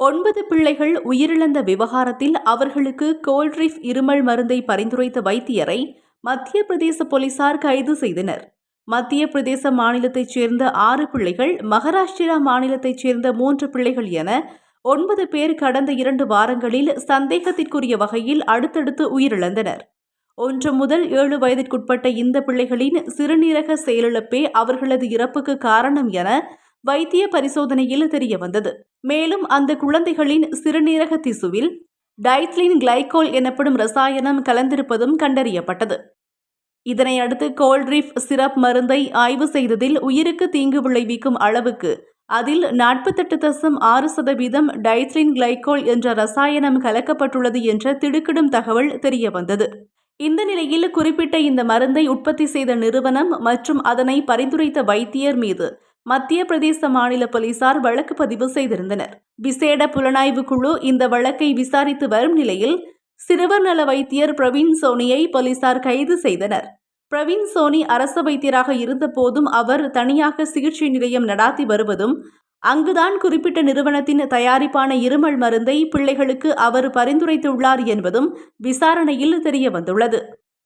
ஒன்பது பிள்ளைகள் உயிரிழந்த விவகாரத்தில் அவர்களுக்கு கோல்ட்ரிஃப் இருமல் மருந்தை பரிந்துரைத்த வைத்தியரை மத்திய பிரதேச போலீசார் கைது செய்தனர். மத்திய பிரதேச மாநிலத்தைச் சேர்ந்த ஆறு பிள்ளைகள் மகாராஷ்டிரா மாநிலத்தைச் சேர்ந்த மூன்று பிள்ளைகள் என ஒன்பது பேர் கடந்த இரண்டு வாரங்களில் சந்தேகத்திற்குரிய வகையில் அடுத்தடுத்து உயிரிழந்தனர். ஒன்று முதல் ஏழு வயதிற்குட்பட்ட இந்த பிள்ளைகளின் சிறுநீரக செயலிழப்பே அவர்களது இறப்புக்கு காரணம் என வைத்திய பரிசோதனையில் தெரியவந்தது மேலும் அந்த குழந்தைகளின் சிறுநீரக திசுவில் டைத்லின் கிளைகோல் எனப்படும் ரசாயனம் கலந்திருப்பதும் கண்டறியப்பட்டது. இதனை அடுத்து கோல்ட்ரிஃப் சிரப் மருந்தை ஆய்வு செய்ததில் உயிருக்கு தீங்கு விளைவிக்கும் அளவுக்கு அதில் நாற்பத்தெட்டு தசம் ஆறு சதவீதம் டைத்லின் கிளைகோல் என்ற ரசாயனம் கலக்கப்பட்டுள்ளது என்ற திடுக்கிடும் தகவல் தெரியவந்தது இந்த நிலையில் குறிப்பிட்ட இந்த மருந்தை உற்பத்தி செய்த நிறுவனம் மற்றும் அதனை பரிந்துரைத்த வைத்தியர் மீது மத்திய பிரதேச மாநில போலீசார் வழக்கு பதிவு செய்திருந்தனர். விசேட புலனாய்வு குழு இந்த வழக்கை விசாரித்து வரும் நிலையில் சிறுவர் நல வைத்தியர் பிரவீன் சோனியை போலீசார் கைது செய்தனர். பிரவீன் சோனி அரச வைத்தியராக இருந்தபோதும் அவர் தனியாக சிகிச்சை நிலையம் நடாத்தி வருவதும் அங்குதான் குறிப்பிட்ட நிறுவனத்தின் தயாரிப்பான இருமல் மருந்தை பிள்ளைகளுக்கு அவர் பரிந்துரைத்துள்ளார் என்பதும் விசாரணையில் தெரியவந்துள்ளது.